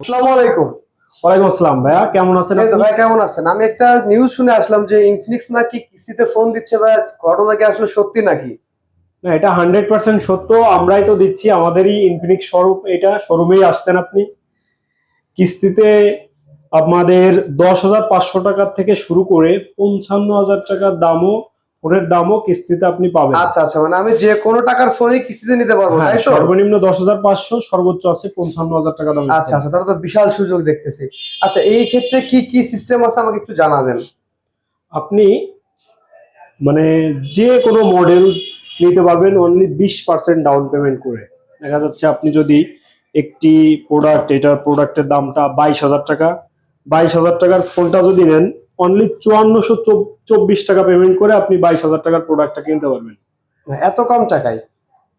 আসসালামু আলাইকুম। ওয়ালাইকুম আসসালাম ভাইয়া কেমন আছেন? ভাই কেমন আছেন? আমি একটা নিউজ শুনে আসলাম যে ইনফিনিক্স নাকি কিস্তিতে ফোন দিচ্ছে ভাই ঘটনা কি আসলে সত্যি নাকি? না এটা হান্ড্রেড পার্সেন্ট সত্য আমরাই তো দিচ্ছি আমাদেরই ইনফিনিক্স শোরুম এটা শোরুমেই আসছেন আপনি। কিস্তিতে আমাদের দশ হাজার পাঁচশো টাকার থেকে শুরু করে পঞ্চান্ন হাজার টাকার দামও ফোনের দামও কিস্তিতে আপনি পাবেন। আচ্ছা আচ্ছা মানে আমি যে কোনো টাকার ফোনই কিস্তিতে নিতে পারব হ্যাঁ তাই তো? সর্বনিম্ন দশ হাজার পাঁচশো সর্বোচ্চ আছে পঞ্চান্ন হাজার টাকা দাম আচ্ছা আচ্ছা তাহলে তো বিশাল সুযোগ দেখতেছি। আচ্ছা এই ক্ষেত্রে কি কি সিস্টেম আছে আমাকে একটু জানাবেন? আপনি মানে যে কোনো মডেল নিতে পারবেন অনলি বিশ পার্সেন্ট ডাউন পেমেন্ট করে। দেখা যাচ্ছে আপনি যদি একটি প্রোডাক্ট এটার প্রোডাক্টের দামটা বাইশ হাজার টাকা বাইশ হাজার টাকার ফোনটা যদি নেন অনলি চুয়ান্নশো চব্বিশ টাকা পেমেন্ট করে আপনি বাইশ হাজার টাকার প্রোডাক্টটা কিনতে পারবেন। এত কম টাকায়?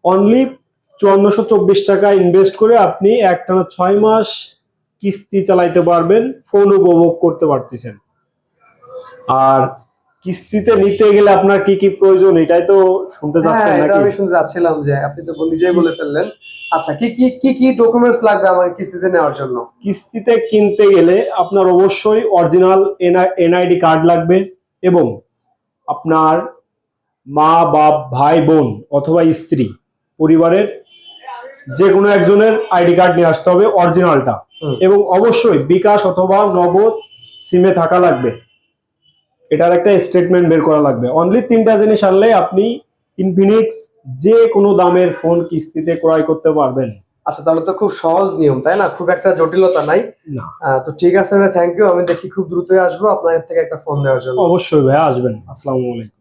অনলি চুয়ান্নশো চব্বিশ টাকা ইনভেস্ট করে আপনি একটানা ছয় মাস কিস্তি চালাইতে পারবেন ফোন উপভোগ করতে পারতেছেন। আর কিস্তিতে নিতে গেলে আপনার কি কি প্রয়োজন এটাই তো শুনতে হ্যাঁ চাচ্ছেন নাকি? আমি শুনতে যাচ্ছিলাম যে আপনি তো নিজেই বলে ফেললেন। আচ্ছা কি কি কি কি ডকুমেন্টস লাগবে আমাকে কিস্তিতে নেওয়ার জন্য? কিস্তিতে কিনতে গেলে আপনার অবশ্যই অরিজিনাল এনআইডি কার্ড লাগবে এবং আপনার মা বাপ ভাই বোন অথবা স্ত্রী পরিবারের যে কোনো একজনের আইডি কার্ড নিয়ে আসতে হবে অরিজিনালটা এবং অবশ্যই বিকাশ অথবা নগদ সিমে থাকা লাগবে। এটার একটা স্টেটমেন্ট বের করা লাগবে। অনলি তিনটা জিনিস আনলে আপনি ইনফিনিক্স যে কোনো দামের ফোন কিস্তিতে ক্রয় করতে পারবেন। আচ্ছা তাহলে তো খুব সহজ নিয়ম তাই না? খুব একটা জটিলতা নাই। না। তো ঠিক আছে ভাই থ্যাংক ইউ আমি দেখি খুব দ্রুতই আসব আপনাদের থেকে একটা ফোন দেওয়ার জন্য। অবশ্যই ভাই আসবেন। আসসালামু আলাইকুম।